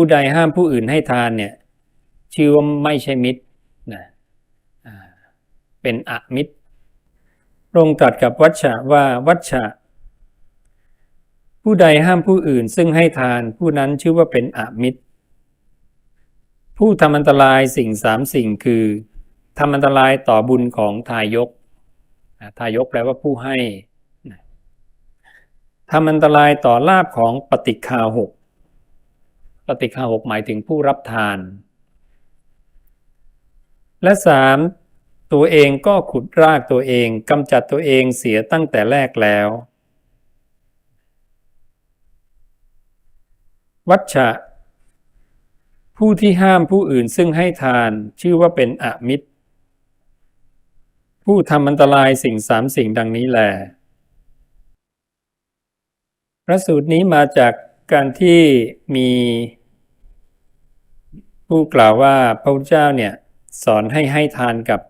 ผู้ใดห้ามผู้อื่นให้ทานเนี่ยชื่อว่าไม่ใช่มิตรนะเป็นอมิตรพระองค์ตรัสกับวัชชะว่าวัชชะ ผู้ใดห้ามผู้อื่นซึ่งให้ทานผู้นั้นชื่อว่าเป็นอมิตร ผู้ทำอันตรายสิ่งสามสิ่งคือทำอันตรายต่อบุญของทายก ทายกแปลว่าผู้ให้ทำอันตรายต่อลาบของปฏิคาหก ปฏิคาหกหมายถึงผู้รับทาน และสามตัวเองก็ขุดรากตัวเองกำจัดตัวเองเสียตั้งแต่แรกแล้ว วัชชะ ผู้ที่ห้ามผู้อื่นซึ่งให้ทานชื่อว่าเป็นอมิตร ผู้ทำอันตรายสิ่งสามสิ่งดังนี้แหลพระสูตรนี้มาจากการที่มี ผู้กล่าวว่าพระพุทธเจ้าเนี่ยสอนให้ให้ทานกับ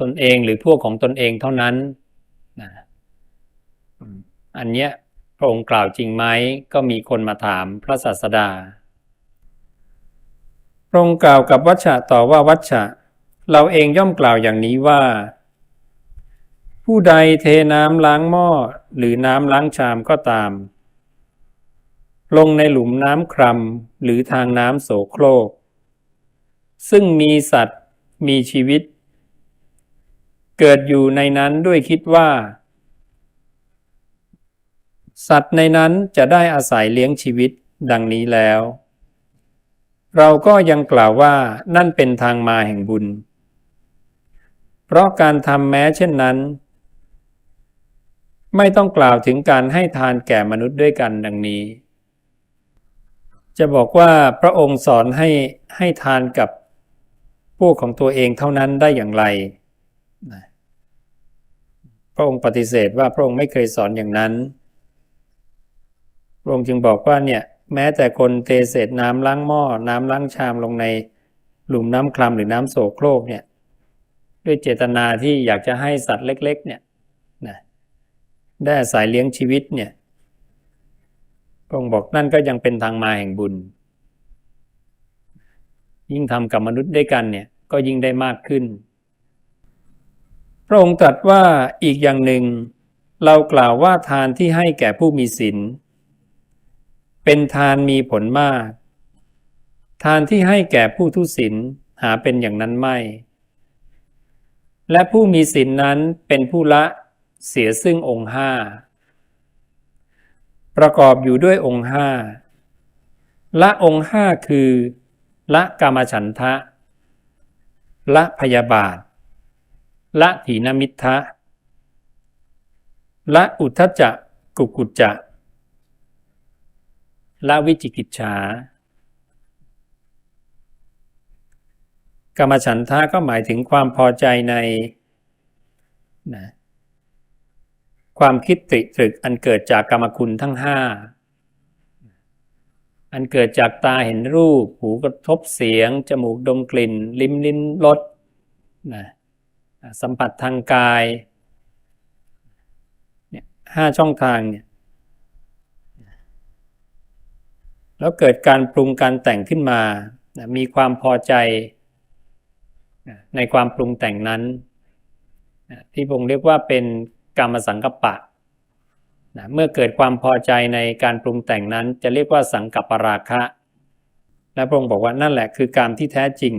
ตนเองหรือพวกของตนเองเท่านั้นนะอืมอันเนี้ยพระองค์กล่าวจริงไหมก็มีคนมาถามพระศาสดา พระองค์กล่าวกับวัชชะต่อว่าวัชชะ เราเองย่อมกล่าวอย่างนี้ว่า ผู้ใดเทน้ำล้างหม้อหรือน้ำล้างชามก็ตาม ลงในหลุมน้ำครำหรือทางน้ำโสโครก ซึ่งมีสัตว์มีชีวิต เกิดอยู่ในนั้นด้วยคิดว่า สัตว์ในนั้นจะได้อาศัยเลี้ยงชีวิตดังนี้แล้ว เราก็ยังกล่าวว่านั่นเป็นทางมาแห่งบุญ เพราะการทำแม้เช่นนั้น ไม่ต้องกล่าวถึงการให้ทานแก่มนุษย์ด้วยกันดังนี้ จะบอกว่าพระองค์สอนให้ให้ทานกับพวกของตัวเองเท่านั้นได้อย่างไร พระองค์ปฏิเสธว่าพระองค์ไม่เคยสอนอย่างนั้น พระองค์จึงบอกว่าเนี่ยแม้แต่คนเทเศษน้ำล้างหม้อ น้ำล้างชามลงในหลุมน้ำคลำหรือน้ำโสโครกเนี่ยด้วยเจตนาที่อยากจะให้สัตว์เล็ก ๆ เนี่ยนะได้อาศัยเลี้ยงชีวิตเนี่ย พระองค์บอกนั่นก็ยังเป็นทางมาแห่งบุญ ยิ่งทำกับมนุษย์ด้วยกันเนี่ยก็ยิ่งได้มากขึ้น พระองค์ตรัสว่าอีกอย่างหนึ่ง เรากล่าวว่าทานที่ให้แก่ผู้มีศีลเป็นทานมีผลมาก ทานที่ให้แก่ผู้ทุศีลหาเป็นอย่างนั้นไม่ และผู้มีศีลนนั้นเป็นผู้ละเสียซึ่งองค์ห้า ประกอบอยู่ด้วยองค์ห้าละองค์ห้าคือ ละกามฉันทะ ละพยาบาท ละถีนมิทธะละอุทธจักกุกุจจะ ละวิจิกิจฉากรรมฉันทะก็หมายถึงความพอใจในนะ ความคิดตริตรึกอันเกิดจากกรรมคุณทั้งห้าอันเกิดจากตาเห็นรูป หูกระทบเสียง จมูกดมกลิ่น ลิ้มลิ้นรสนะสัมผัสทางกายเนี่ยห้าช่องทางเนี่ยแล้วเกิดการปรุงการแต่งขึ้นมานะมีความพอใจนะในความปรุงแต่งนั้นนะที่ผมเรียกว่าเป็น กรรมสังกัปปะนะเมื่อเกิดความพอใจในการปรุงแต่งนั้นจะเรียกว่าสังกัปปราคะ และพระองค์บอกว่านั่นแหละคือกรรมที่แท้จริง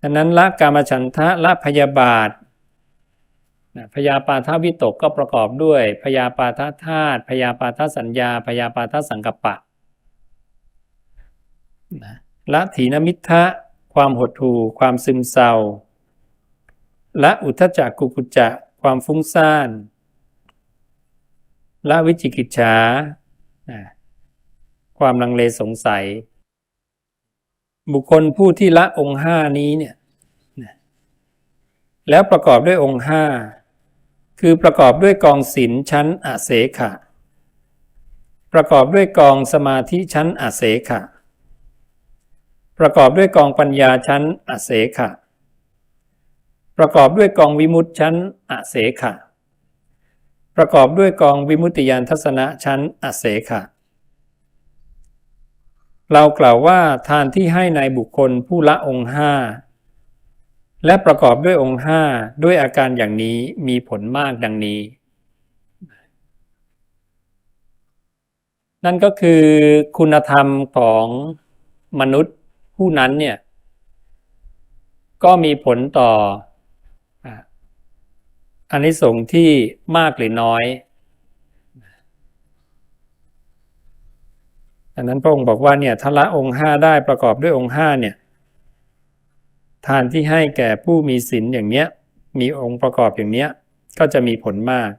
ดังนั้นละกามฉันทะละพยาบาทนะพยาปาทวิตกก็ประกอบด้วย พยาปาทธาตุพยาปาทสัญญา พยาปาทสังกัปปะนะละถีนมิทธะความหดหู่ความซึมเศร้าละอุทธจักกุกุจจะ ความฟุ้งซ่านละวิจิกิจฉาความลังเลสงสัย บุคคลผู้ที่ละองค์ห้านี้เนี่ยแล้วประกอบด้วยองค์ห้าคือประกอบด้วยกองศีลชั้นอเสขะ ประกอบด้วยกองสมาธิชั้นอเสขะ ประกอบด้วยกองปัญญาชั้นอเสขะ ประกอบด้วยกองวิมุตชั้นอเสขะ ประกอบด้วยกองวิมุตติยานทัศนะชั้นอเสขะ เรากล่าวว่าทานที่ให้ในบุคคลผู้ละองค์ห้าและประกอบด้วยองค์ห้าด้วยอาการอย่างนี้มีผลมากดังนี้ นั่นก็คือคุณธรรมของมนุษย์ผู้นั้นเนี่ย ก็มีผลต่อ อันนี้สงที่มากหรือน้อย ดังนั้นพระองค์บอกว่าเนี่ยทละองค์ห้าได้ประกอบด้วยองค์ห้าเนี่ยทานที่ให้แก่ผู้มีศีลอย่างเนี้ยมีองค์ประกอบอย่างเนี้ยก็จะมีผลมาก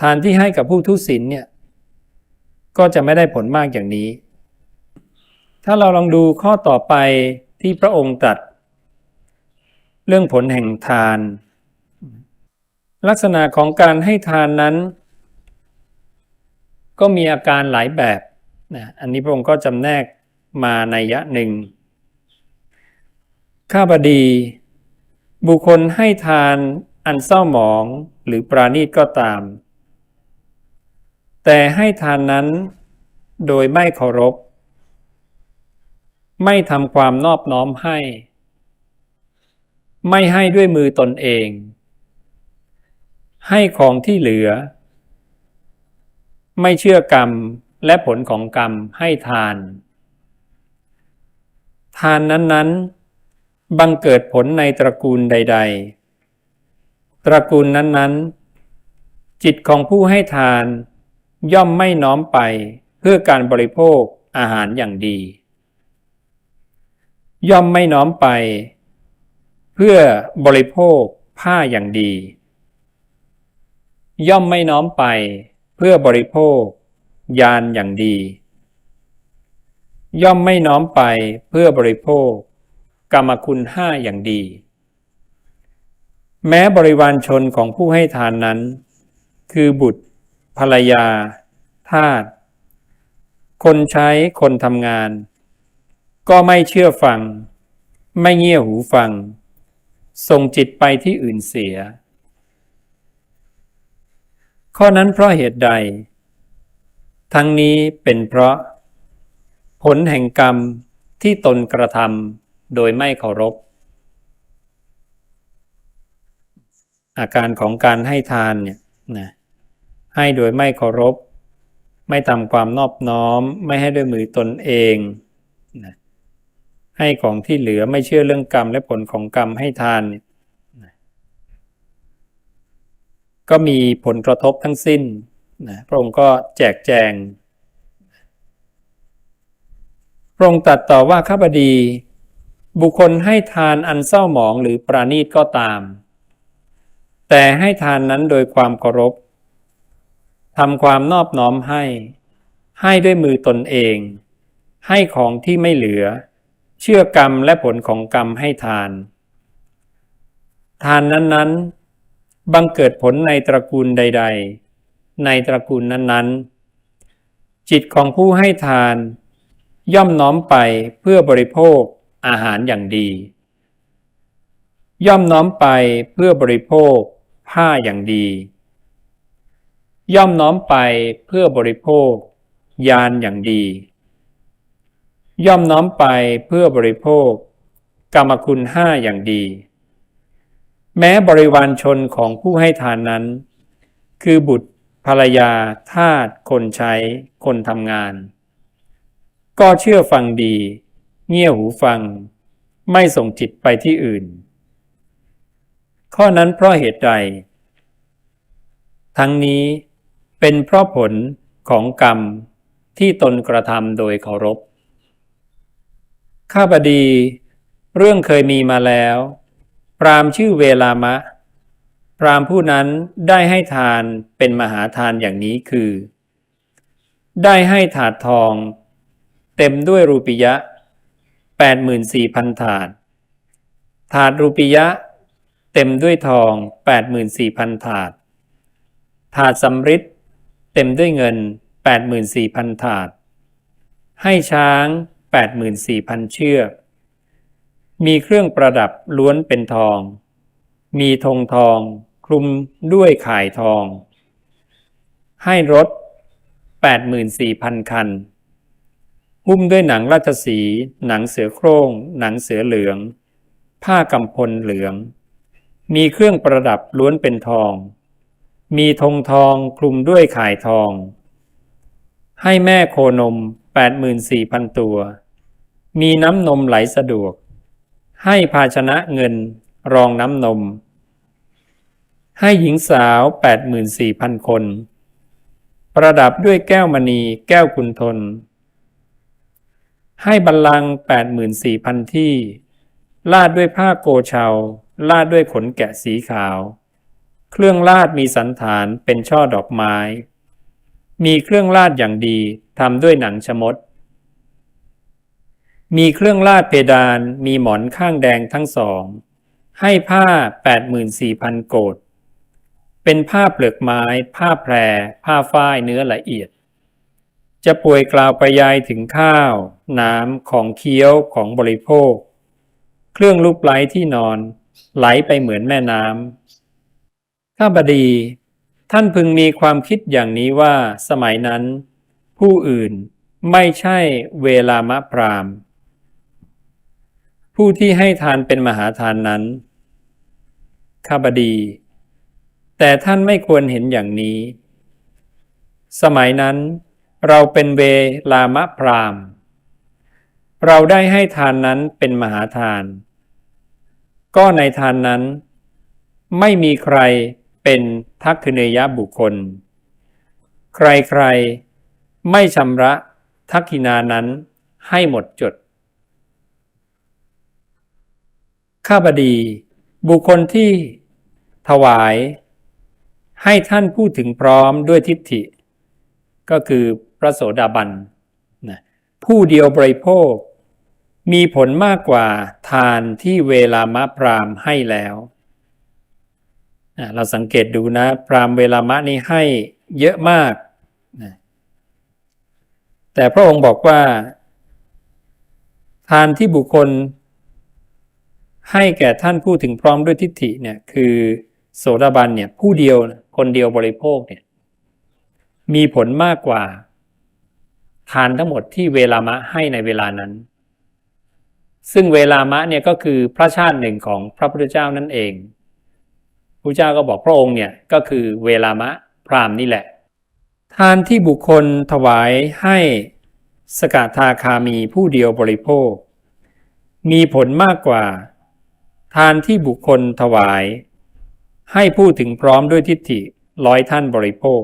ทานที่ให้กับผู้ทุศีลเนี่ยก็จะไม่ได้ผลมากอย่างนี้ ถ้าเราลองดูข้อต่อไปที่พระองค์ตรัสเรื่องผลแห่งทาน ลักษณะของการให้ทานนั้น ก็มีอาการหลายแบบนะอันนี้พระองค์ก็จำแนกมาในยะหนึ่ง ข้าบดี บุคคลให้ทานอันเศร้าหมองหรือปราณีตก็ตาม แต่ให้ทานนั้นโดยไม่เคารพ ไม่ทำความนอบน้อมให้ ไม่ให้ด้วยมือตนเอง ให้ของที่เหลือ ไม่เชื่อกรรมและผลของกรรมให้ทาน ทานนั้นๆ บังเกิดผลในตระกูลใด ๆ ตระกูลนั้นๆ จิตของผู้ให้ทานย่อมไม่น้อมไปเพื่อการบริโภคอาหารอย่างดี ย่อมไม่น้อมไป เพื่อบริโภคผ้าอย่างดี ย่อมไม่น้อมไปเพื่อบริโภค ยานอย่างดี ย่อมไม่น้อมไปเพื่อบริโภค กรรมคุณห้าอย่างดี แม้บริวารชนของผู้ให้ทานนั้น คือบุตร ภรรยา ทาสคนใช้คนทำงาน ก็ไม่เชื่อฟัง ไม่เงี่ยหูฟัง ส่งจิตไปที่อื่นเสีย ข้อนั้นเพราะเหตุใด ทั้งนี้เป็นเพราะ ผลแห่งกรรมที่ตนกระทำโดยไม่เคารพ อาการของการให้ทานเนี่ยนะให้โดยไม่เคารพ ไม่ทำความนอบน้อม ไม่ให้ด้วยมือตนเองนะให้ของที่เหลือไม่เชื่อเรื่องกรรมและผลของกรรมให้ทานเนี่ย ก็มีผลกระทบทั้งสิ้นนะพระองค์ก็แจกแจง พระองค์ตรัสต่อว่าข้าพดี บุคคลให้ทานอันเศร้าหมองหรือปราณีตก็ตาม แต่ให้ทานนั้นโดยความเคารพทำความนอบน้อมให้ ให้ด้วยมือตนเอง ให้ของที่ไม่เหลือ เชื่อกรรมและผลของกรรมให้ทาน ทานนั้นๆ บังเกิดผลในตระกูลใด ๆ ในตระกูลนั้นๆ จิตของผู้ให้ทาน ย่อมน้อมไปเพื่อบริโภคอาหารอย่างดี ย่อมน้อมไปเพื่อบริโภคผ้าอย่างดี ย่อมน้อมไปเพื่อบริโภค ยานอย่างดี ย่อมน้อมไปเพื่อบริโภค กรรมคุณห้าอย่างดี แม้บริวารชนของผู้ให้ทานนั้น คือบุตรภรรยาทาสคนใช้คนทำงาน ก็เชื่อฟังดี เงี่ยหูฟัง ไม่ส่งจิตไปที่อื่น ข้อนั้นเพราะเหตุใด ทั้งนี้เป็นเพราะผลของกรรมที่ตนกระทำโดยเคารพ ข้าพดี เรื่องเคยมีมาแล้ว ปรามชื่อเวลามะ พรามผู้นั้นได้ให้ทานเป็นมหาทานอย่างนี้คือ ได้ให้ถาดทอง เต็มด้วยรูปิยะแปดหมื่นสี่พันถาด ถาดรูปิยะ เต็มด้วยทองแปดหมื่นสี่พันถาด ถาดสำริดเต็มด้วยเงินแปดหมื่นสี่พันถาด ให้ช้างแปดหมื่นสี่พันเชือก มีเครื่องประดับล้วนเป็นทอง มีธงทองคลุมด้วยข่ายทอง ให้รถ 84,000 คัน หุ้มด้วยหนังราชสี หนังเสือโคร่ง หนังเสือเหลือง ผ้ากำพลเหลือง มีเครื่องประดับล้วนเป็นทอง มีธงทองคลุมด้วยข่ายทอง ให้แม่โคนม 84,000 ตัว มีน้ำนมไหลสะดวก ให้ภาชนะเงินรองน้ำนม ให้หญิงสาว 84,000 คน ประดับด้วยแก้วมณีแก้วกุณทน ให้บัลลังก์84,000 ที่ ลาดด้วยผ้าโกเชาลาดด้วยขนแกะสีขาว เครื่องลาดมีสันฐานเป็นช่อดอกไม้ มีเครื่องลาดอย่างดีทำด้วยหนังชมด มีเครื่องลาดเพดานมีหมอนข้างแดงทั้งสอง ให้ผ้า 84,000 โกดเป็นผ้าเปลือกไม้ ผ้าแพร ผ้าฝ้ายเนื้อละเอียด จะป่วยกล่าวไปยายถึงข้าว น้ำของเคี้ยวของบริโภค เครื่องลูกไล้ที่นอน ไหลไปเหมือนแม่น้ำข้าบดี ท่านพึงมีความคิดอย่างนี้ว่าสมัยนั้น ผู้อื่นไม่ใช่เวลามะพราม ผู้ที่ให้ทานเป็นมหาทานนั้นข้าบดี แต่ท่านไม่ควรเห็นอย่างนี้ สมัยนั้นเราเป็นเวลามะพราม เราได้ให้ทานนั้นเป็นมหาทาน ก็ในทานนั้น ไม่มีใครเป็นทักขเนยบุคคล ใครๆ ไม่ชำระทักขินานั้นให้หมดจด ข้าบดี บุคคลที่ ถวาย ให้ท่านพูดถึงพร้อมด้วยทิฏฐิ ก็คือพระโสดาบันนะผู้เดียวบริโภค มีผลมากกว่าทานที่เวลามะพรามให้แล้วอะเราสังเกตดูนะ พรามเวลามะนี่ให้เยอะมากนะแต่พระองค์บอกว่า ทานที่บุคคล ให้แก่ท่านผู้ถึงพร้อมด้วยทิฏฐิเนี่ยคือโสดาบันเนี่ยผู้เดียวคนเดียวบริโภคเนี่ยมีผลมากกว่า ทานทั้งหมดที่เวลามะให้ในเวลานั้น ซึ่งเวลามะเนี่ยก็คือพระชาติหนึ่งของพระพุทธเจ้านั่นเองพระเจ้าก็บอกพระองค์เนี่ยก็คือเวลามะพรามนี่แหละ ทานที่บุคคลถวายให้สกทาคามีผู้เดียวบริโภค มีผลมากกว่า ทานที่บุคคลถวาย ให้ผู้ถึงพร้อมด้วยทิฏฐิร้อยท่านบริโภค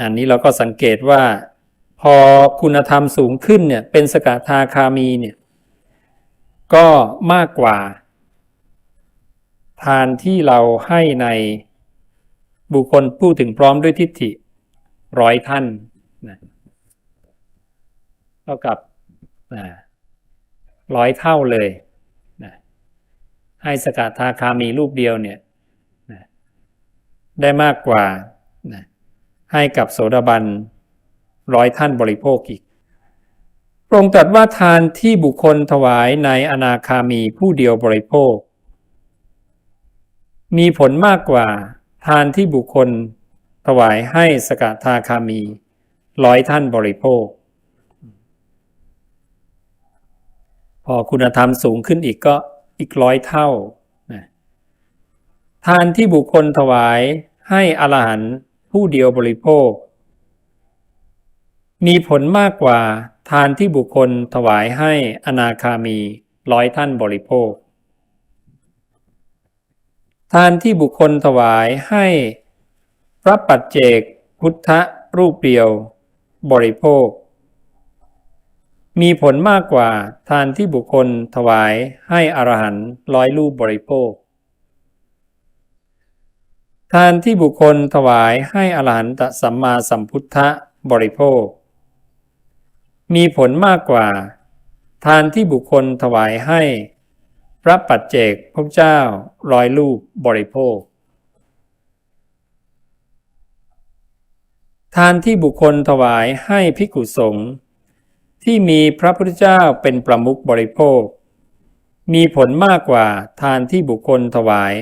อันนี้เราก็สังเกตว่า พอคุณธรรมสูงขึ้นเนี่ยเป็นสกทาคามีเนี่ยก็มากกว่า ทานที่เราให้ในบุคคลผู้ถึงพร้อมด้วยทิฏฐิร้อยท่านนะเท่ากับ ร้อยเท่าเลยนะให้สกทาคามีรูปเดียวเนี่ยนะได้มากกว่านะให้กับโสดาบันร้อยท่านบริโภคอีกพระองค์ตรัสว่าทานที่บุคคลถวายในอนาคามีผู้เดียวบริโภค มีผลมากกว่าทานที่บุคคลถวายให้สกทาคามีร้อยท่านบริโภค พอคุณธรรมสูงขึ้นอีกก็อีกร้อยเท่าทานที่บุคคลถวายให้อรหันต์ผู้เดียวบริโภค มีผลมากกว่าทานที่บุคคลถวายให้อนาคามีร้อยท่านบริโภค ทานที่บุคคลถวายให้พระปัจเจกพุทธรูปเดียว บริโภค มีผลมากกว่าทานที่บุคคลถวายให้อรหันต์ร้อยรูปบริโภค ทานที่บุคคลถวายให้อรหันตสัมมาสัมพุทธบริโภค มีผลมากกว่า ทานที่บุคคลถวายให้ พระปัจเจกพระเจ้าร้อยรูปบริโภค ทานที่บุคคลถวายให้ภิกขุสงฆ์ ที่มีพระพุทธเจ้าเป็นประมุขบริโภค มีผลมากกว่าทานที่บุคคลถวาย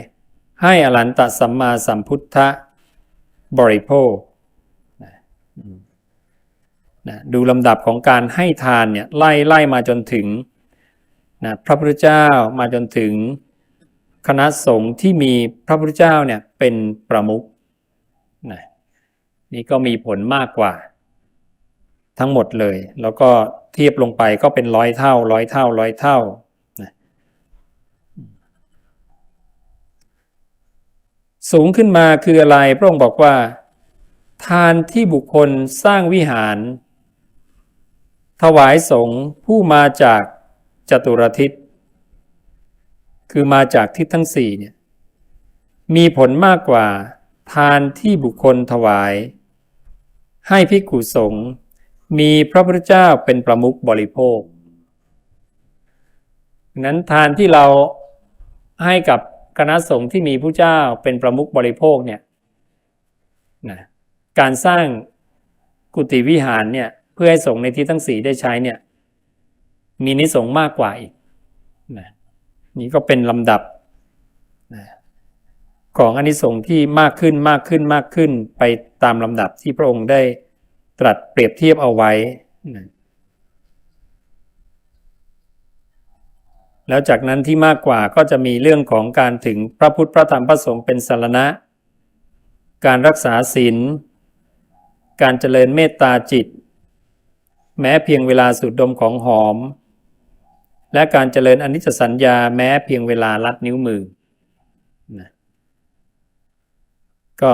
ให้อรันตสัมมาสัมพุทธบริโภคนะดูลำดับของการให้ทานเนี่ยไล่ไล่มาจนถึงนะพระพุทธเจ้ามาจนถึงคณะสงฆ์ที่มีพระพุทธเจ้าเนี่ยเป็นประมุขนะนี่ก็มีผลมากกว่า ทั้งหมดเลย แล้วก็เทียบลงไปก็เป็นร้อยเท่าร้อยเท่าร้อยเท่าสูงขึ้นมาคืออะไร พระองค์บอกว่า ทานที่บุคคลสร้างวิหาร ถวายสงฆ์ผู้มาจากจตุรทิศ คือมาจากทิศทั้งสี่เนี่ยมีผลมากกว่าทานที่บุคคลถวาย ให้ภิกขุสงฆ์ มีพระพุทธเจ้าเป็นประมุขบริโภค นั้นทานที่เราให้กับคณะสงฆ์ที่มีผู้เจ้าเป็นประมุขบริโภคเนี่ยนะการสร้างกุฏิวิหารเนี่ยเพื่อให้สงฆ์ในที่ทั้งสีได้ใช้เนี่ยมีนิสงส์มากกว่าอีกนะนี่ก็เป็นลำดับนะของอนิสงส์ที่มากขึ้นมากขึ้นมากขึ้นไปตามลำดับที่พระองค์ได้ ตรัสเปรียบเทียบเอาไว้นะแล้วจากนั้นที่มากกว่าก็จะมีเรื่องของการถึงพระพุทธพระธรรมพระสงฆ์เป็นสารณะ การรักษาศีล การเจริญเมตตาจิต แม้เพียงเวลาสูดดมของหอม และการเจริญอนิจจสัญญาแม้เพียงเวลาลัดนิ้วมือนะก็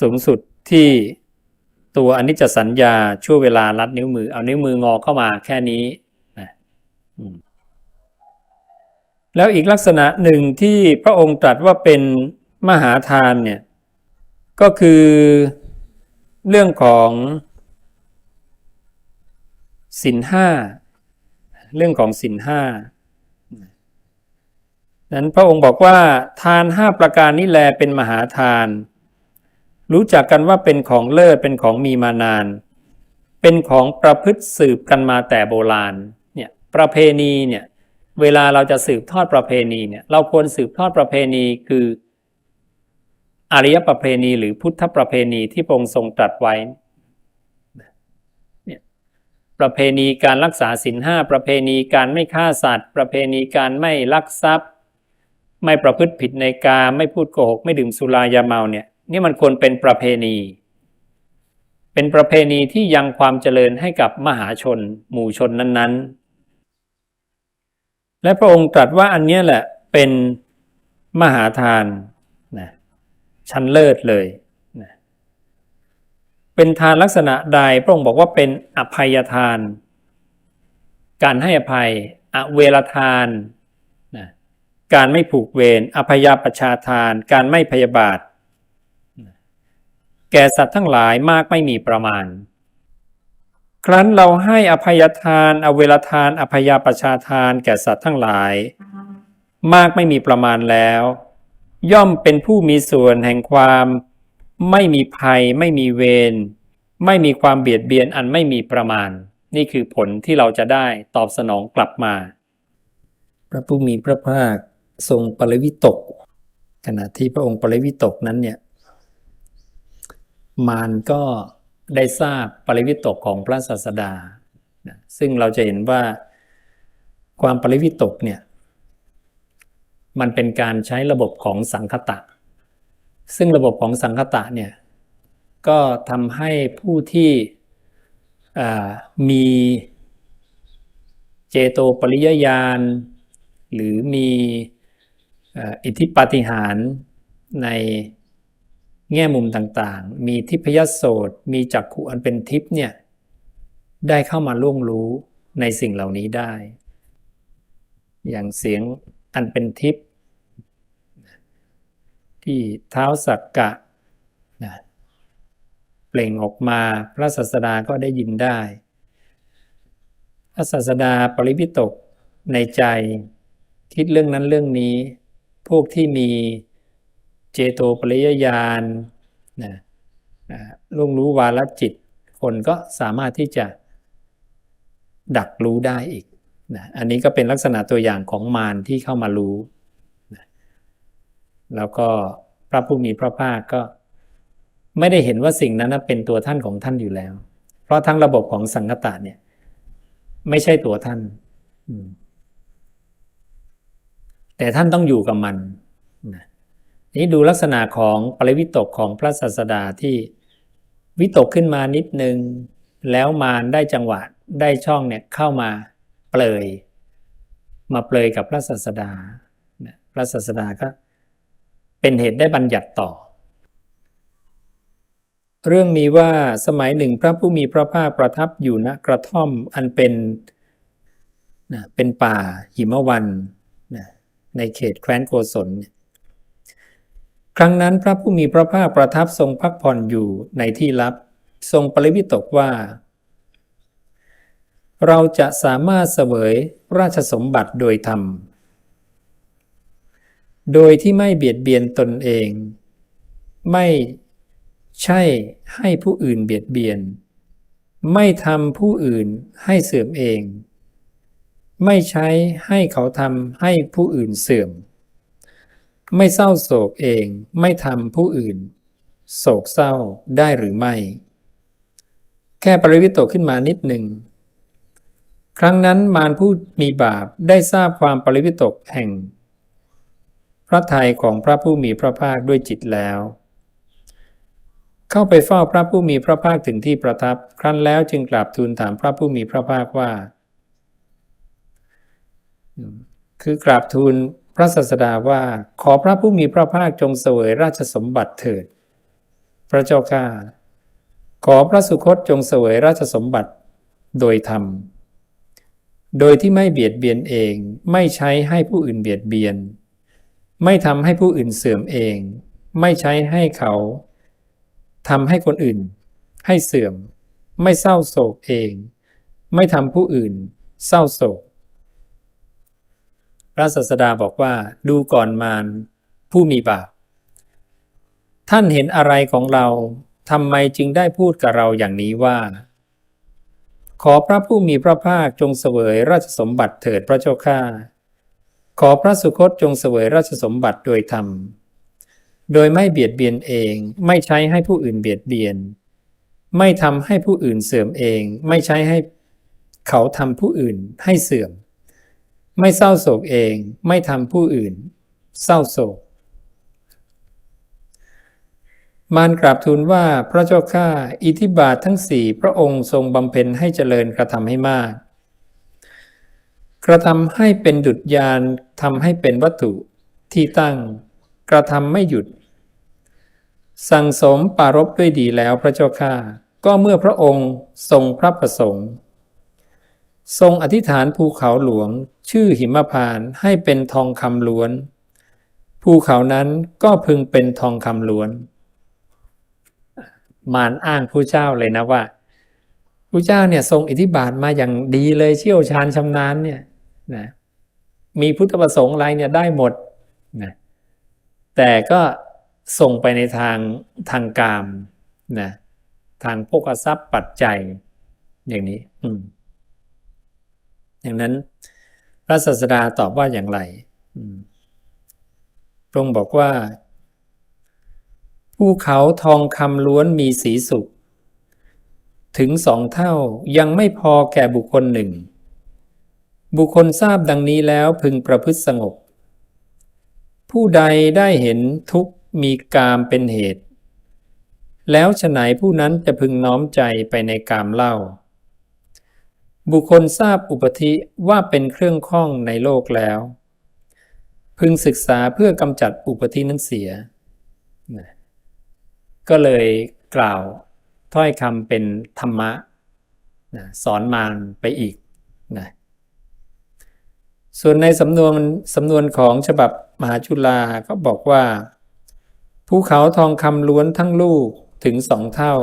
สูงสุดที่ ตัวอนิจจสัญญาช่วงเวลาลัดนิ้วมือ เอานิ้วมืองอเข้ามาแค่นี้นะแล้วอีกลักษณะหนึ่งที่พระองค์ตรัสว่าเป็นมหาทานเนี่ยก็คือเรื่องของสินห้าเรื่องของสินห้านั้นพระองค์บอกว่าทานห้าประการนี้แลเป็นมหาทาน รู้จักกันว่าเป็นของเลิศเป็นของมีมานาน เป็นของประพฤติสืบกันมาแต่โบราณเนี่ยประเพณีเนี่ยเวลาเราจะสืบทอดประเพณีเนี่ยเราควรสืบทอดประเพณีคืออริยประเพณีหรือพุทธประเพณีที่พระองค์ทรงตรัสไว้เนี่ยประเพณีการรักษาศีลห้าประเพณีการไม่ฆ่าสัตว์ ประเพณีการไม่ลักทรัพย์ ไม่ประพฤติผิดในกาไม่พูดโกหก ไม่ดื่มสุรายาเมาเนี่ย นี่มันควรเป็นประเพณี เป็นประเพณีที่ยังความเจริญให้กับมหาชน หมู่ชนนั้นๆ และพระองค์ตรัสว่าอันนี้แหละเป็นมหาทานนะชั้นเลิศเลยนะเป็นทานลักษณะใดพระองค์บอกว่าเป็นอภัยทาน การให้อภัย อเวรทานนะการไม่ผูกเวรอภัยาประชาทาน การไม่พยาบาท แก่สัตว์ทั้งหลายมากไม่มีประมาณ ครั้นเราให้อภัยทาน อเวรทาน อภัยประชาทาน แก่สัตว์ทั้งหลาย มากไม่มีประมาณแล้ว ย่อมเป็นผู้มีส่วนแห่งความ ไม่มีภัย ไม่มีเวรไม่มีความเบียดเบียนอันไม่มีประมาณ นี่คือผลที่เราจะได้ตอบสนองกลับมา พระผู้มีพระภาคทรงปริวิตก ขณะที่พระองค์ปริวิตกนั้นเนี่ย มารก็ได้ทราบปริวิตกของพระศาสดา ซึ่งเราจะเห็นว่าความปริวิตกเนี่ยมันเป็นการใช้ระบบของสังคตะ ซึ่งระบบของสังคตะเนี่ยก็ทำให้ผู้ที่มีเจโตปริยญาณ หรือมีอิทธิปาฏิหารใน แง่มุมต่างๆ มีทิพยโสตมีจักขุอันเป็นทิพย์เนี่ยได้เข้ามาล่วงรู้ในสิ่งเหล่านี้ได้ อย่างเสียงอันเป็นทิพย์ที่เท้าสักกะนะเปล่งออกมาพระศาสดาก็ได้ยินได้ พระศาสดาปริพิตกในใจ คิดเรื่องนั้นเรื่องนี้ พวกที่มี เจโตปริยญาณนะล่วงรู้วาลจิต คนก็สามารถที่จะดักรู้ได้อีกนะอันนี้ก็เป็นลักษณะตัวอย่างของมารที่เข้ามารู้นะแล้วก็พระผู้มีพระภาคก็ไม่ได้เห็นว่าสิ่งนั้นเป็นตัวท่านของท่านอยู่แล้ว เพราะทั้งระบบของสังคตะเนี่ย ไม่ใช่ตัวท่าน แต่ท่านต้องอยู่กับมัน นี้ดูลักษณะของปริวิตกของพระศาสดาที่วิตกขึ้นมานิดนึง แล้วมารได้จังหวะได้ช่องเนี่ยเข้ามาเปลย มาเปลยกับพระศาสดา พระศาสดาก็เป็นเหตุได้บัญญัติต่อ เรื่องมีว่าสมัยหนึ่งพระผู้มีพระภาคประทับอยู่ณกระท่อมอันเป็นนะเป็นป่าหิมวันนะในเขตแคว้นโกศลเนี่ย ครั้งนั้นพระผู้มีพระภาคประทับทรงพักผ่อนอยู่ในที่ลับ ทรงปริวิตกว่า เราจะสามารถเสวยราชสมบัติโดยธรรม โดยที่ไม่เบียดเบียนตนเอง ไม่ใช่ให้ผู้อื่นเบียดเบียน ไม่ทำผู้อื่นให้เสื่อมเอง ไม่ใช้ให้เขาทำให้ผู้อื่นเสื่อม ไม่เศร้าโศกเองไม่ทำผู้อื่น โศกเศร้าได้หรือไม่ แค่ปริวิตกขึ้นมานิดหนึ่ง ครั้งนั้นมารผู้มีบาปได้ทราบความปริวิตกแห่ง พระทัยของพระผู้มีพระภาคด้วยจิตแล้ว เข้าไปเฝ้าพระผู้มีพระภาคถึงที่ประทับ ครั้นแล้วจึงกราบทูลถามพระผู้มีพระภาคว่าคือกราบทูล พระศาสดาว่าขอพระผู้มีพระภาคจงเสวยราชสมบัติเถิด พระเจ้าข้าขอพระสุคตจงเสวยราชสมบัติโดยธรรม โดยที่ไม่เบียดเบียนเองไม่ใช้ให้ผู้อื่นเบียดเบียน ไม่ทำให้ผู้อื่นเสื่อมเอง ไม่ใช้ให้เขาทำให้คนอื่น ให้เสื่อม ไม่เศร้าโศกเอง ไม่ทำผู้อื่น เศร้าโศก พระศาสดาบอกว่าดูก่อนมารผู้มีบาปท่านเห็นอะไรของเราทำไมจึงได้พูดกับเราอย่างนี้ว่า ขอพระผู้มีพระภาคจงเสวยราชสมบัติเถิดพระเจ้าข้าขอพระสุคตจงเสวยราชสมบัติโดยธรรม โดยไม่เบียดเบียนเอง ไม่ใช้ให้ผู้อื่นเบียดเบียน ไม่ทำให้ผู้อื่นเสื่อมเอง ไม่ใช้ให้เขาทำผู้อื่นให้เสื่อม ไม่เศร้าโศกเองไม่ทำผู้อื่น เศร้าโศก มารกราบทูลว่าพระเจ้าข้าอิทธิบาททั้งสี่พระองค์ทรงบำเพ็ญให้เจริญกระทำให้มาก กระทำให้เป็นดุจยานทำให้เป็นวัตถุที่ตั้ง กระทำไม่หยุด สั่งสมปารบด้วยดีแล้วพระเจ้าข้าก็เมื่อพระองค์ทรงพระประสงค์ ทรงอธิษฐานภูเขาหลวง ชื่อหิมพานต์ให้เป็นทองคำล้วน ภูเขานั้นก็พึงเป็นทองคำล้วน มารอ้างผู้เจ้าเลยนะว่าผู้เจ้าเนี่ยทรงอิทธิบาทมาอย่างดีเลยเชี่ยวชาญชำนาญเนี่ยนะมีพุทธประสงค์อะไรเนี่ยได้หมดนะแต่ก็ส่งไปในทางทางกามนะทางพกทรัพย์ปัจจัยอย่างนี้ อืมอย่างนั้น ระศาสดาตอบว่าอย่างไรพระองค์บอกว่า ภูเขาทองคำล้วนมีสีสุกถึงสองเท่ายังไม่พอแก่บุคคลหนึ่ง บุคคลทราบดังนี้แล้วพึงประพฤติสงบ ผู้ใดได้เห็นทุกมีกามเป็นเหตุ แล้วฉไหนผู้นั้นจะพึงน้อมใจไปในกามเล่า บุคคลทราบอุปธิว่าเป็นเครื่องข้องในโลกแล้ว พึงศึกษาเพื่อกำจัดอุปธินั้นเสีย ก็เลยกล่าวถ้อยคำเป็นธรรมะนะสอนมารไปอีกนะส่วนในสำนวนสำนวนของฉบับมหาจุฬาก็บอกว่า ภูเขาทองคำล้วนทั้งลูกถึงสองเท่า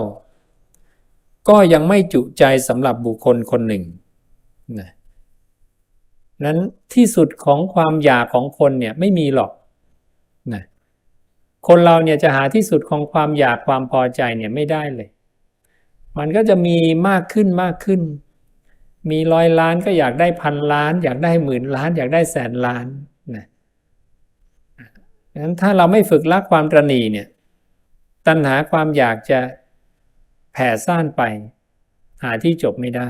ก็ยังไม่จุใจสำหรับบุคคลคนหนึ่งนะนั้นที่สุดของความอยากของคนเนี่ยไม่มีหรอกนะคนเราเนี่ยจะหาที่สุดของความอยากความพอใจเนี่ยไม่ได้เลย มันก็จะมีมากขึ้นมากขึ้น มีร้อยล้านก็อยากได้พันล้าน อยากได้หมื่นล้าน อยากได้แสนล้านนะงั้นถ้าเราไม่ฝึกรักความตรณีเนี่ย ตัณหาความอยากจะ ผ่ซ่านไป หาที่จบไม่ได้